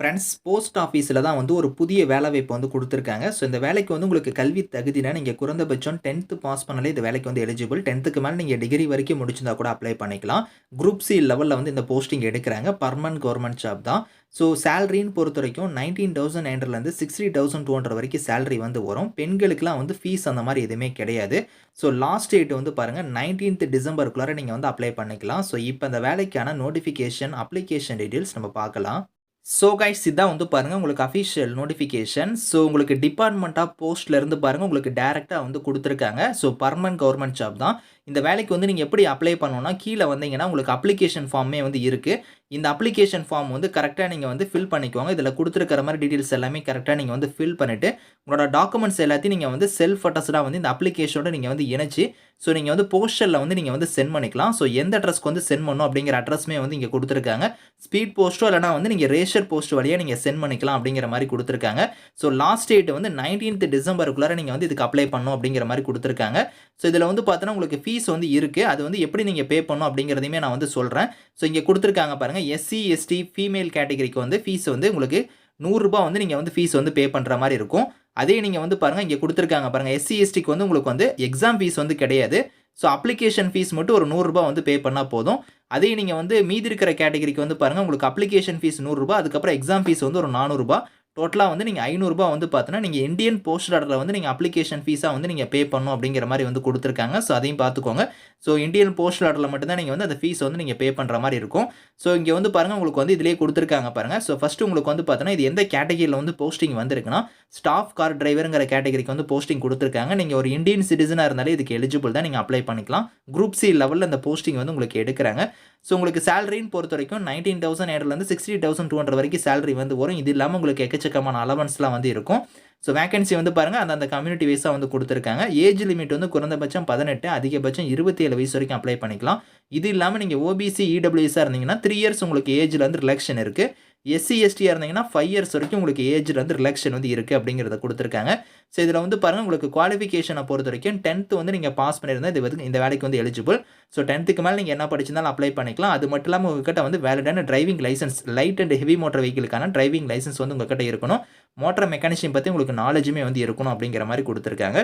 Friends post ஆஃபீஸில் தான் வந்து ஒரு புதிய வேலைவாய்ப்பு வந்து கொடுத்துருக்காங்க. ஸோ இந்த வேலைக்கு வந்து உங்களுக்கு கல்வி தகுதினா நீங்கள் குறைந்தபட்சம் டென்த்து பாஸ் பண்ணாலே இந்த வேலைக்கு வந்து எலிஜிபிள் டென்த்துக்கு மேலே நீங்கள் டிகிரி வரைக்கும் முடிச்சிருந்தா கூட அப்ளை பண்ணிக்கலாம். குரூப் சி லெவலில் வந்து இந்த போஸ்டிங் எடுக்கிறாங்க. பர்மனன்ட் கவர்மெண்ட் ஜாப் தான். ஸோ சேலரின்னு பொறுத்த வரைக்கும் நைன்டீன் தௌசண்ட் ஹண்ட்ரட்லேருந்து சிக்ஸ்டி தௌசண்ட் டூ ஹண்ட்ரட் வரைக்கும் சேலரி வந்து வரும். பெண்களுக்குலாம் வந்து ஃபீஸ் அந்த மாதிரி எதுவுமே கிடையாது. ஸோ லாஸ்ட் டேட் வந்து பாருங்கள் நைன்டீன்த் டிசம்பருக்குள்ளார நீங்கள் வந்து அப்ளை பண்ணிக்கலாம். ஸோ இப்போ இந்த வேலைக்கான நோட்டிஃபிகேஷன் அப்ளிகேஷன் டீட்டெயில்ஸ் நம்ம பார்க்கலாம். ஸோ கைஸ் இதான் வந்து பாருங்கள் உங்களுக்கு அஃபிஷியல் நோட்டிஃபிகேஷன் ஸோ உங்களுக்கு டிபார்ட்மெண்ட் ஆஃப் போஸ்ட்லேருந்து பாருங்கள் உங்களுக்கு டேரெக்டாக வந்து கொடுத்துருக்காங்க. ஸோ பர்மனன்ட் கவர்மெண்ட் ஜாப் தான். இந்த வேலைக்கு வந்து நீங்கள் எப்படி அப்ளை பண்ணணும்னா கீழே வந்தீங்கன்னா உங்களுக்கு அப்ளிகேஷன் ஃபார்மே வந்து இருக்குது இந்த அப்ளிகேஷன் ஃபார்ம் வந்து கரெக்டாக நீங்கள் வந்து ஃபில் பண்ணிக்குவாங்க இதில் கொடுத்துருக்கிற மாதிரி டீட்டெயில்ஸ் எல்லாமே கரெக்டாக நீங்கள் வந்து ஃபில் பண்ணிவிட்டு உங்களோட டாக்குமெண்ட்ஸ் எல்லாத்தையும் நீங்கள் வந்து செல்ஃப் அட்ரஸ்டாக வந்து இந்த அப்ளிகேஷனோட நீங்கள் வந்து இணைச்சி ஸோ நீங்கள் வந்து போஸ்டரில் வந்து நீங்கள் வந்து சென்ட் பண்ணிக்கலாம். ஸோ எந்த அட்ரஸ்க்கு வந்து சென்ட் பண்ணணும் அப்படிங்கிற அட்ரஸ்மே வந்து இங்கே கொடுத்துருக்காங்க. ஸ்பீட் போஸ்ட்டோ இல்லைனா வந்து நீங்கள் ரேஷர் போஸ்ட் வழியாக நீங்கள் சென்ட் பண்ணிக்கலாம் அப்படிங்கிற மாதிரி கொடுத்துருக்காங்க. ஸோ லாஸ்ட் டேட் வந்து நைன்டீன்த் டிசம்பருக்குள்ளார நீங்கள் வந்து இதுக்கு அப்ளை பண்ணணும் அப்படிங்கிற மாதிரி கொடுத்துருக்காங்க. ஸோ இதில் வந்து பார்த்தோன்னா உங்களுக்கு ஃபீஸ் வந்து இருக்குது அது வந்து எப்படி நீங்கள் பே பண்ணணும் அப்படிங்கிறதையுமே நான் வந்து சொல்கிறேன் ஸோ இங்கே கொடுத்துருக்காங்க பாருங்கள் எஸ்சி எஸ்டி ஃபீமேல் கேட்டகரிக்கு வந்து ஃபீஸ் வந்து உங்களுக்கு நூறுரூபா வந்து நீங்கள் வந்து ஃபீஸ் வந்து பே பண்ணுற மாதிரி இருக்கும். அதே நீங்கள் வந்து பாருங்கள் இங்கே கொடுத்துருக்காங்க பாருங்கள் எஸ்சி எஸ்டிக்கு வந்து உங்களுக்கு வந்து எக்ஸாம் ஃபீஸ் வந்து கிடையாது. ஸோ அப்ளிகேஷன் ஃபீஸ் மட்டும் ஒரு நூறுரூபா வந்து பே பண்ணால் போதும். அதே நீங்கள் வந்து மீதி இருக்கிற கேட்டகரிக்கு வந்து பாருங்கள் உங்களுக்கு அப்ளிகேஷன் ஃபீஸ் நூறுரூபா அதுக்கப்புறம் எக்ஸாம் ஃபீஸ் வந்து ஒரு நானூறுரூபா டோட்டலாக வந்து நீங்கள் ஐநூறுரூபா வந்து பார்த்தோன்னா நீங்கள் இந்தியன் போஸ்ட் ஆர்டரில் வந்து நீங்கள் அப்ளிகேஷன் ஃபீஸாக வந்து நீங்கள் பே பண்ணணும் அப்படிங்கிற மாதிரி வந்து கொடுத்துருக்காங்க. ஸோ அதையும் பார்த்துக்கோங்க ஸோ இந்தியன் போஸ்ட் ஆர்டரில் மட்டும்தான் நீங்கள் வந்து அந்த ஃபீஸ் வந்து நீங்கள் பே பண்ணுற மாதிரி இருக்கும். ஸோ இங்கே வந்து பாருங்கள் உங்களுக்கு வந்து இதிலே கொடுத்துருக்காங்க பாருங்கள் ஸோ ஃபஸ்ட்டு உங்களுக்கு வந்து பார்த்தோன்னா இது எந்த கேட்டகரியில் வந்து போஸ்டிங் வந்திருக்குன்னா ஸ்டாஃப் கார் டிரைவருங்கிற கேட்டகரிக்கு வந்து போஸ்டிங் கொடுத்துருக்காங்க. நீங்கள் ஒரு இந்தியன் சிட்டிசனாக இருந்தாலே இதுக்கு எலிஜிபிள் தான் நீங்கள் அப்ளை பண்ணிக்கலாம். குரூப் சி லெவலில் அந்த போஸ்டிங் வந்து உங்களுக்கு எடுக்கிறாங்க. ஸோ உங்களுக்கு சேலரின்னு பொறுத்த வரைக்கும் நைன்டீன் தௌசண்ட் ஏடர்லேருந்து சிக்ஸ்டி தௌசண்ட் டூ ஹண்ட்ரட் வரைக்கும் சேலரி வந்து வரும். இது இல்லாமல் உங்களுக்கு எக்கச்சக்கமான அலவன்ஸ்லாம் வந்து இருக்கும். ஸோ வேகன்சி வந்து பாருங்கள் அந்த அந்த கம்யூனிட்டி வைஸாக வந்து கொடுத்துருக்காங்க. ஏஜ் லிமிட் வந்து குறைந்தபட்சம் பதினெட்டு அதிகபட்சம் இருபத்தி ஏழு வயசு வரைக்கும் அப்ளை பண்ணிக்கலாம். இது இல்லாமல் நீங்கள் ஓபிசி இடபிள்யூஎஸாக இருந்தீங்கன்னா த்ரீ இயர்ஸ் உங்களுக்கு ஏஜில் வந்து ரிலக்ஷன் இருக்குது எஸ்சி எஸ்டியாக இருந்தீங்கன்னா ஃபைவ் இயர்ஸ் வரைக்கும் உங்களுக்கு ஏஜில் வந்து ரிலாக்ஷன் வந்து இருக்குது அப்படிங்கிறத கொடுத்துருக்காங்க. ஸோ இதில் வந்து பாருங்கள் உங்களுக்கு குவாலிஃபிகேஷனை பொறுத்த வரைக்கும் டென்த்து வந்து நீங்கள் பாஸ் பண்ணியிருந்தால் இது வந்து இந்த வேலைக்கு வந்து எலிஜிபிள் ஸோ டென்த்துக்கு மேலே நீங்கள் என்ன படிச்சிருந்தாலும் அப்ளை பண்ணிக்கலாம். அது மட்டும் இல்லாமல் உங்ககிட்ட வந்து வேலிடான driving license light and heavy motor வெஹிக்கிளுக்கான driving licence வந்து உங்ககிட்ட இருக்கணும். மோட்டர் மெக்கானிஷியம் பற்றி உங்களுக்கு நாலேஜுமே வந்து இருக்கணும் அப்படிங்கிற மாதிரி கொடுத்துருக்காங்க.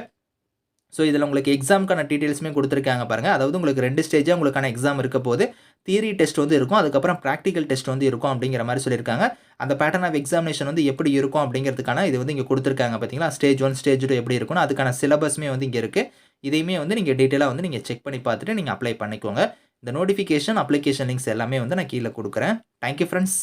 ஸோ இதில் உங்களுக்கு எக்ஸாமுக்கான டீட்டெயில்ஸுமே கொடுத்துருக்காங்க பாருங்கள் அதாவது உங்களுக்கு ரெண்டு ஸ்டேஜாக உங்களுக்கான எக்ஸாம் இருக்க போது தியரி டெஸ்ட் வந்து இருக்கும் அதுக்கப்புறம் ப்ராக்டிக்கல் டெஸ்ட் வந்து இருக்கும் அப்படிங்கிற மாதிரி சொல்லியிருக்காங்க. அந்த பேட்டர்ன் ஆஃப் எக்ஸாமினேஷன் வந்து எப்படி இருக்கும் அப்படிங்கிறதுக்கான இது வந்து இங்கே கொடுத்துருக்காங்க பார்த்தீங்களா ஸ்டேஜ் ஒன் ஸ்டேஜ் டூ எப்படி இருக்கும்னு அதுக்கான சிலபஸ்மே வந்து இங்கே இருக்குது இதையுமே வந்து நீங்கள் டீட்டெயிலாக வந்து நீங்கள் செக் பண்ணி பார்த்துட்டு நீங்கள் அப்ளை பண்ணிக்கோங்க. இந்த நோட்டிஃபிகேஷன் அப்ளிகேஷன் லிங்க்ஸ் எல்லாமே வந்து நான் கீழே கொடுக்குறேன். Thank you friends